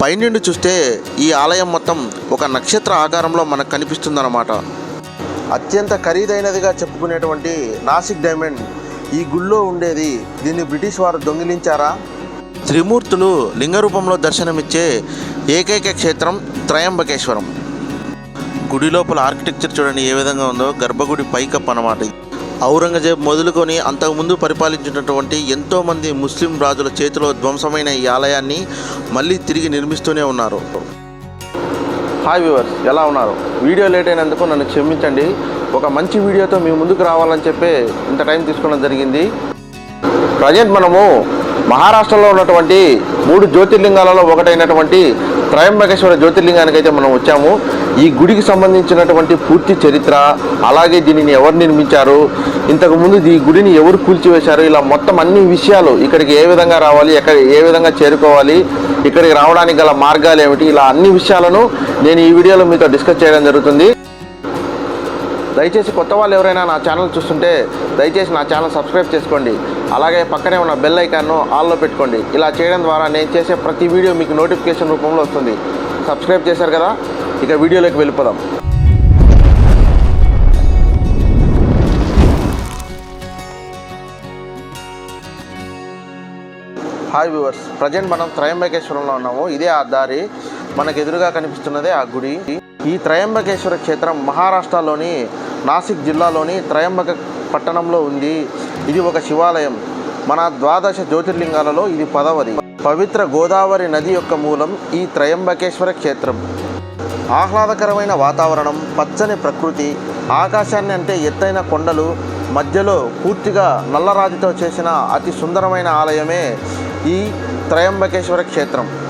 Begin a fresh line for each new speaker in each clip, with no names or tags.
పైనుండి చూస్తే ఈ ఆలయం మొత్తం ఒక నక్షత్ర ఆకారంలో మనకు కనిపిస్తుందన్నమాట. అత్యంత ఖరీదైనదిగా చెప్పుకునేటువంటి నాసిక్ డైమండ్ ఈ గుళ్ళో ఉండేది. దీన్ని బ్రిటిష్ వారు దొంగిలించారా? త్రిమూర్తులు లింగ రూపంలో దర్శనమిచ్చే ఏకైక క్షేత్రం త్రయంబకేశ్వరం. గుడి లోపల ఆర్కిటెక్చర్ చూడండి ఏ విధంగా ఉందో గర్భగుడి పైకప్ అన్నమాట ఇది. ఔరంగజేబ్ మొదలుకొని అంతకుముందు పరిపాలించినటువంటి ఎంతోమంది ముస్లిం రాజుల చేతిలో ధ్వంసమైన ఈ ఆలయాన్ని మళ్ళీ తిరిగి నిర్మిస్తూనే ఉన్నారు. హాయ్ వ్యూవర్స్ ఎలా ఉన్నారు? వీడియో లేట్ అయినందుకు నన్ను క్షమించండి. ఒక మంచి వీడియోతో మీ ముందుకు రావాలని చెప్పి ఇంత టైం తీసుకోవడం జరిగింది. ప్రజెంట్ మనము మహారాష్ట్రలో ఉన్నటువంటి మూడు జ్యోతిర్లింగాలలో ఒకటైనటువంటి త్రయంబకేశ్వర జ్యోతిర్లింగానికి అయితే మనం వచ్చాము. ఈ గుడికి సంబంధించినటువంటి పూర్తి చరిత్ర అలాగే దీనిని ఎవరు నిర్మించారు ఇంతకు ముందు ఈ గుడిని ఎవరు కూల్చివేశారు ఇలా మొత్తం అన్ని విషయాలు ఇక్కడికి ఏ విధంగా రావాలి ఎక్కడ ఏ విధంగా చేరుకోవాలి ఇక్కడికి రావడానికి గల మార్గాలు ఏమిటి ఇలా అన్ని విషయాలను నేను ఈ వీడియోలో మీతో డిస్కస్ చేయడం జరుగుతుంది. దయచేసి కొత్త వాళ్ళు ఎవరైనా నా ఛానల్ చూస్తుంటే దయచేసి నా ఛానల్ సబ్స్క్రైబ్ చేసుకోండి. అలాగే పక్కనే ఉన్న బెల్ ఐకాన్ను ఆల్లో పెట్టుకోండి. ఇలా చేయడం ద్వారా నేను చేసే ప్రతి వీడియో మీకు నోటిఫికేషన్ రూపంలో వస్తుంది. సబ్స్క్రైబ్ చేశారు కదా? ఇక వీడియోలోకి వెళ్ళిపోదాం. హాయ్ వ్యూవర్స్ ప్రజెంట్ మనం త్రయంబకేశ్వరంలో ఉన్నాము. ఇదే ఆ దారి. మనకు ఎదురుగా కనిపిస్తున్నదే ఆ గుడి. ఈ త్రయంబకేశ్వర క్షేత్రం మహారాష్ట్రలోని నాసిక్ జిల్లాలోని త్రయంబక పట్టణంలో ఉంది. ఇది ఒక శివాలయం. మన ద్వాదశ జ్యోతిర్లింగాలలో ఇది పదవది. పవిత్ర గోదావరి నది యొక్క మూలం ఈ త్రయంబకేశ్వర క్షేత్రం. ఆహ్లాదకరమైన వాతావరణం పచ్చని ప్రకృతి ఆకాశాన్ని అంటే ఎత్తైన కొండలు మధ్యలో పూర్తిగా నల్లరాతితో చేసిన అతి సుందరమైన ఆలయమే ఈ త్రయంబకేశ్వర క్షేత్రం.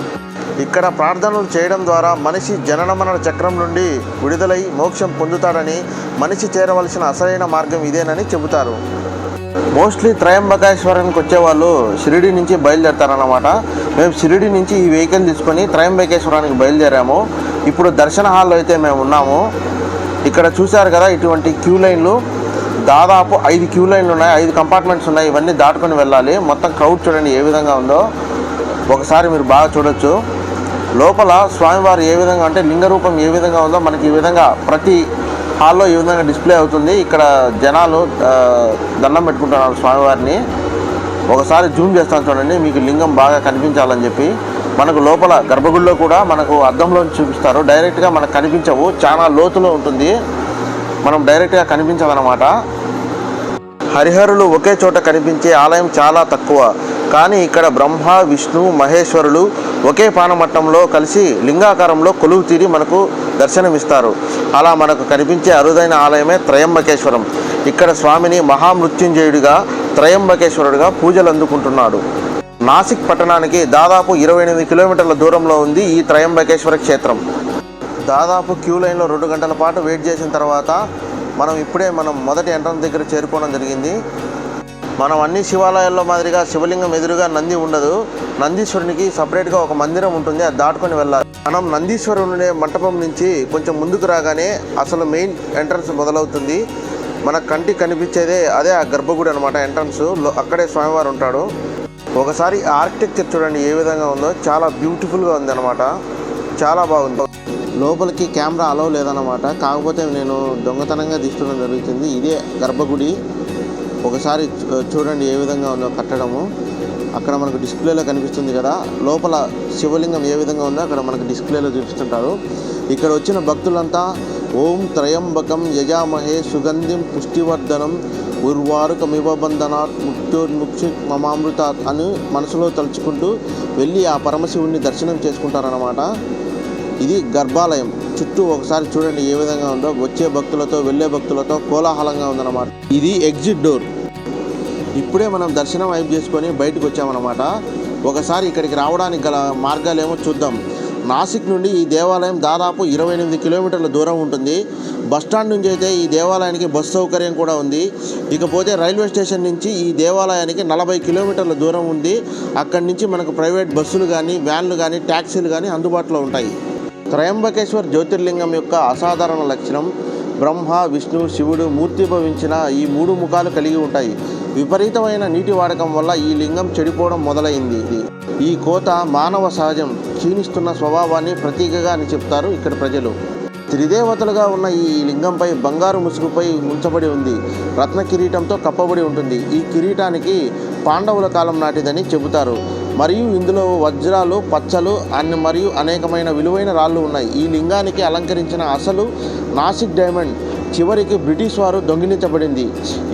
ఇక్కడ ప్రార్థనలు చేయడం ద్వారా మనిషి జనన మరణ చక్రం నుండి విడుదలై మోక్షం పొందుతాడని మనిషి చేరవలసిన అసలైన మార్గం ఇదేనని చెబుతారు. మోస్ట్లీ త్రయంబకేశ్వరానికి వచ్చేవాళ్ళు షిరిడి నుంచి బయలుదేరతారనమాట మేము షిరిడి నుంచి ఈ వెహికల్ తీసుకొని త్రయంబకేశ్వరానికి బయలుదేరాము. ఇప్పుడు దర్శన హాల్లో అయితే మేము ఉన్నాము. ఇక్కడ చూశారు కదా ఇటువంటి క్యూ లైన్లు. దాదాపు ఐదు క్యూ లైన్లు ఉన్నాయి. ఐదు కంపార్ట్మెంట్స్ ఉన్నాయి. ఇవన్నీ దాటుకొని వెళ్ళాలి. మొత్తం క్రౌడ్ చూడండి ఏ విధంగా ఉందో. ఒకసారి మీరు బాగా చూడొచ్చు. లోపల స్వామివారు ఏ విధంగా అంటే లింగ రూపం ఏ విధంగా ఉందో మనకి ఈ విధంగా ప్రతి హాల్లో ఈ విధంగా డిస్ప్లే అవుతుంది. ఇక్కడ జనాలు దండం పెట్టుకుంటున్నారు స్వామివారిని. ఒకసారి జూమ్ చేస్తాను చూడండి మీకు లింగం బాగా కనిపించాలని చెప్పి. మనకు లోపల గర్భగుడిలో కూడా మనకు అద్దంలో చూపిస్తారు. డైరెక్ట్గా మనకు కనిపించవు చాలా లోతులో ఉంటుంది. మనం డైరెక్ట్గా కనిపించదన్నమాట. హరిహరులు ఒకే చోట కనిపించే ఆలయం చాలా తక్కువ. కానీ ఇక్కడ బ్రహ్మ విష్ణు మహేశ్వరులు ఒకే పానమట్టంలో కలిసి లింగాకారంలో కొలువు తీరి మనకు దర్శనమిస్తారు. అలా మనకు కనిపించే అరుదైన ఆలయమే త్రయంబకేశ్వరం. ఇక్కడ స్వామిని మహామృత్యుంజయుడిగా త్రయంబకేశ్వరుడిగా పూజలు అందుకుంటున్నాడు నాసిక్ పట్టణానికి దాదాపు ఇరవై ఎనిమిది కిలోమీటర్ల దూరంలో ఉంది ఈ త్రయంబకేశ్వర క్షేత్రం. దాదాపు క్యూ లైన్లో రెండు గంటల పాటు వెయిట్ చేసిన తర్వాత మనం ఇప్పుడే మనం మొదటి ఎంట్రన్స్ దగ్గర చేరుకోవడం జరిగింది. మనం అన్ని శివాలయాల్లో మాదిరిగా శివలింగం ఎదురుగా నంది ఉండదు. నందీశ్వరునికి సపరేట్గా ఒక మందిరం ఉంటుంది అది దాటుకొని వెళ్ళాలి. మనం నందీశ్వరుని మంటపం నుంచి కొంచెం ముందుకు రాగానే అసలు మెయిన్ ఎంట్రన్స్ మొదలవుతుంది. మన కంటికి కనిపించేదే అదే ఆ గర్భగుడి అనమాట ఎంట్రన్స్ అక్కడే స్వామివారు ఉంటాడు. ఒకసారి ఆర్కిటెక్చర్ చూడండి ఏ విధంగా ఉందో. చాలా బ్యూటిఫుల్గా ఉంది అనమాట చాలా బాగుంది. లోపలికి కెమెరా అలౌ లేదన్నమాట. కాకపోతే నేను దొంగతనంగా తీసుకోవడం జరుగుతుంది. ఇదే గర్భగుడి. ఒకసారి చూడండి ఏ విధంగా ఉందో కట్టడము. అక్కడ మనకు డిస్ప్లేలో కనిపిస్తుంది కదా. లోపల శివలింగం ఏ విధంగా ఉందో అక్కడ మనకు డిస్ప్లేలో చూపిస్తుంటారు. ఇక్కడ వచ్చిన భక్తులంతా ఓం త్రయంబకం యజామహే సుగంధిం పుష్టివర్ధనం ఉర్వారుకమిబంధనాత్ ముక్తోన్ముక్షి మమామృతాత్ అని మనసులో తలుచుకుంటూ వెళ్ళి ఆ పరమశివుణ్ణి దర్శనం చేసుకుంటారన్నమాట. ఇది గర్భాలయం. చుట్టూ ఒకసారి చూడండి ఏ విధంగా ఉందో. వచ్చే భక్తులతో వెళ్ళే భక్తులతో కోలాహలంగా ఉందన్నమాట. ఇది ఎగ్జిట్ డోర్. ఇప్పుడే మనం దర్శనం వైపు చేసుకొని బయటకు వచ్చామన్నమాట. ఒకసారి ఇక్కడికి రావడానికి గల మార్గాలేమో చూద్దాం. నాసిక్ నుండి ఈ దేవాలయం దాదాపు ఇరవై ఎనిమిది కిలోమీటర్ల దూరం ఉంటుంది. బస్ స్టాండ్ నుంచి అయితే ఈ దేవాలయానికి బస్ సౌకర్యం కూడా ఉంది. ఇకపోతే రైల్వే స్టేషన్ నుంచి ఈ దేవాలయానికి నలభై కిలోమీటర్ల దూరం ఉంది. అక్కడి నుంచి మనకు ప్రైవేట్ బస్సులు కానీ వ్యాన్లు కానీ ట్యాక్సీలు కానీ అందుబాటులో ఉంటాయి. త్రయంబకేశ్వర్ జ్యోతిర్లింగం యొక్క అసాధారణ లక్షణం బ్రహ్మ విష్ణు శివుడు మూర్తిభవించిన ఈ మూడు ముఖాలు కలిగి ఉంటాయి. విపరీతమైన నీటి వాడకం వల్ల ఈ లింగం చెడిపోవడం మొదలైంది. ఈ కోత మానవ సహజం క్షీణిస్తున్న స్వభావాన్ని ప్రతీకగా అని చెప్తారు ఇక్కడ ప్రజలు. త్రిదేవతలుగా ఉన్న ఈ లింగంపై బంగారు ముసుగుపై ఉంచబడి ఉంది. రత్న కిరీటంతో కప్పబడి ఉంటుంది. ఈ కిరీటానికి పాండవుల కాలం నాటిదని చెబుతారు. మరియు ఇందులో వజ్రాలు పచ్చలు అన్ని మరియు అనేకమైన విలువైన రాళ్ళు ఉన్నాయి. ఈ లింగానికి అలంకరించిన అసలు నాసిక్ డైమండ్ చివరికి బ్రిటిష్ వారు దొంగిలించబడింది.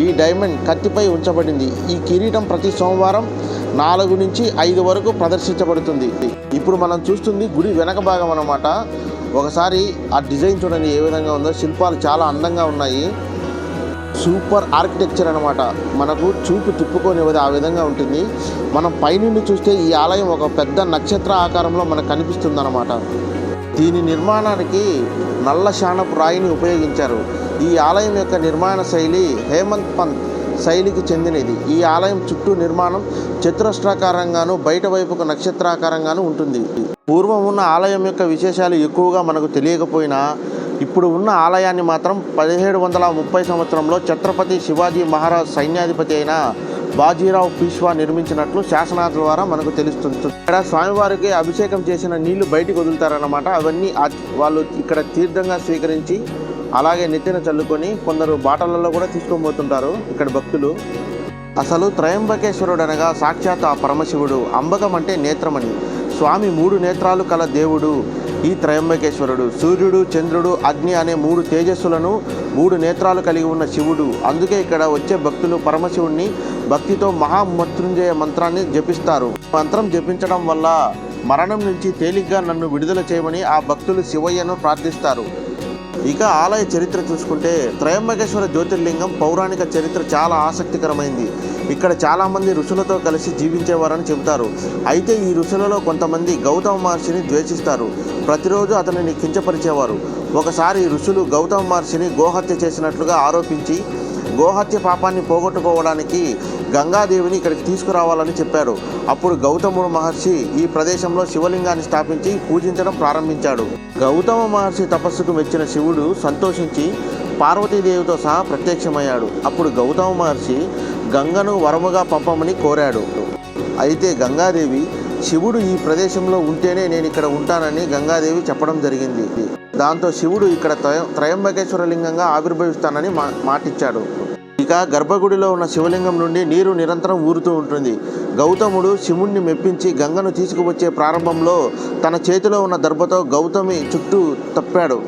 ఈ డైమండ్ కత్తిపై ఉంచబడింది. ఈ కిరీటం ప్రతి సోమవారం నాలుగు నుంచి ఐదు వరకు ప్రదర్శించబడుతుంది. ఇప్పుడు మనం చూస్తుంది గుడి వెనక భాగం అన్నమాట. ఒకసారి ఆ డిజైన్ చూడండి ఏ విధంగా ఉందో. శిల్పాలు చాలా అందంగా ఉన్నాయి. సూపర్ ఆర్కిటెక్చర్ అనమాట మనకు చూపు తిప్పుకోనివ్వదు ఆ విధంగా ఉంటుంది. మనం పైనుండి చూస్తే ఈ ఆలయం ఒక పెద్ద నక్షత్ర ఆకారంలో మనకు కనిపిస్తుంది అనమాట దీని నిర్మాణానికి నల్ల శానపు రాయిని ఉపయోగించారు. ఈ ఆలయం యొక్క నిర్మాణ శైలి హేమంత్ పంత్ శైలికి చెందినది. ఈ ఆలయం చుట్టూ నిర్మాణం చతురస్రాకారంగాను బయట వైపుకు నక్షత్రాకారంగాను ఉంటుంది. పూర్వం ఉన్న ఆలయం యొక్క విశేషాలు ఎక్కువగా మనకు తెలియకపోయినా ఇప్పుడు ఉన్న ఆలయాన్ని మాత్రం పదిహేడు వందల ముప్పై సంవత్సరంలో ఛత్రపతి శివాజీ మహారాజ్ సైన్యాధిపతి అయిన బాజీరావు పీష్వా నిర్మించినట్లు శాసనాల ద్వారా మనకు తెలుస్తుంది ఇక్కడ స్వామివారికి అభిషేకం చేసిన నీళ్ళు బయటికి వదులుతారన్నమాట. అవన్నీ వాళ్ళు ఇక్కడ తీర్థంగా స్వీకరించి అలాగే నెత్తిన చల్లుకొని కొందరు బాటలలో కూడా తీసుకొని పోతుంటారు ఇక్కడ భక్తులు. అసలు త్రయంబకేశ్వరుడు అనగా సాక్షాత్ ఆ పరమశివుడు. అంబకం అంటే నేత్రమని. స్వామి మూడు నేత్రాలు కల దేవుడు. ఈ త్రయంబకేశ్వరుడు సూర్యుడు చంద్రుడు అగ్ని అనే మూడు తేజస్సులను మూడు నేత్రాలు కలిగి ఉన్న శివుడు. అందుకే ఇక్కడ వచ్చే భక్తులు పరమశివుణ్ణి భక్తితో మహామృత్యుంజయ మంత్రాన్ని జపిస్తారు. మంత్రం జపించడం వల్ల మరణం నుంచి తేలిగ్గా నన్ను విడుదల చేయమని ఆ భక్తులు శివయ్యను ప్రార్థిస్తారు. ఇక ఆలయ చరిత్ర చూసుకుంటే త్రయంబకేశ్వర జ్యోతిర్లింగం పౌరాణిక చరిత్ర చాలా ఆసక్తికరమైంది. ఇక్కడ చాలామంది ఋషులతో కలిసి జీవించేవారని చెబుతారు. అయితే ఈ ఋషులలో కొంతమంది గౌతమ మహర్షిని ద్వేషిస్తారు. ప్రతిరోజు అతనిని కించపరిచేవారు. ఒకసారి ఋషులు గౌతమ మహర్షిని గోహత్య చేసినట్లుగా ఆరోపించి గోహత్య పాపాన్ని పోగొట్టుకోవడానికి గంగాదేవిని ఇక్కడికి తీసుకురావాలని చెప్పారు. అప్పుడు గౌతముడు మహర్షి ఈ ప్రదేశంలో శివలింగాన్ని స్థాపించి పూజించడం ప్రారంభించాడు. గౌతమ మహర్షి తపస్సుకు మెచ్చిన శివుడు సంతోషించి పార్వతీదేవితో సహా ప్రత్యక్షమయ్యాడు. అప్పుడు గౌతమ మహర్షి గంగను వరముగా పంపమని కోరాడు. అయితే గంగాదేవి శివుడు ఈ ప్రదేశంలో ఉంటేనే నేను ఇక్కడ ఉంటానని గంగాదేవి చెప్పడం జరిగింది. దాంతో శివుడు ఇక్కడ త్రయ- త్రయంబకేశ్వర లింగంగా ఆవిర్భవిస్తానని మా మాటిచ్చాడు. ఇక గర్భగుడిలో ఉన్న శివలింగం నుండి నీరు నిరంతరం ఊరుతూ ఉంటుంది. గౌతముడు శివుణ్ణి మెప్పించి గంగను తీసుకువచ్చే ప్రారంభంలో తన చేతిలో ఉన్న దర్భతో గౌతమి చుట్టూ తప్పాడు.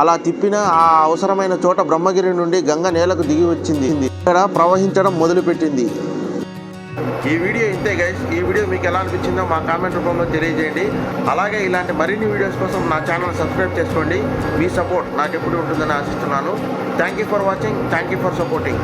అలా తిప్పిన ఆ అవసరమైన చోట బ్రహ్మగిరి నుండి గంగ నేలకు దిగి వచ్చింది. ఇక్కడ ప్రవహించడం మొదలుపెట్టింది. ఈ వీడియో ఇంతే గైస్ ఈ వీడియో మీకు ఎలా అనిపించిందో మా కామెంట్ రూపంలో తెలియజేయండి. అలాగే ఇలాంటి మరిన్ని వీడియోస్ కోసం నా ఛానల్ సబ్స్క్రైబ్ చేసుకోండి. మీ సపోర్ట్ నాకు ఎప్పుడు ఉంటుందని ఆశిస్తున్నాను. Thank you for watching thank you for supporting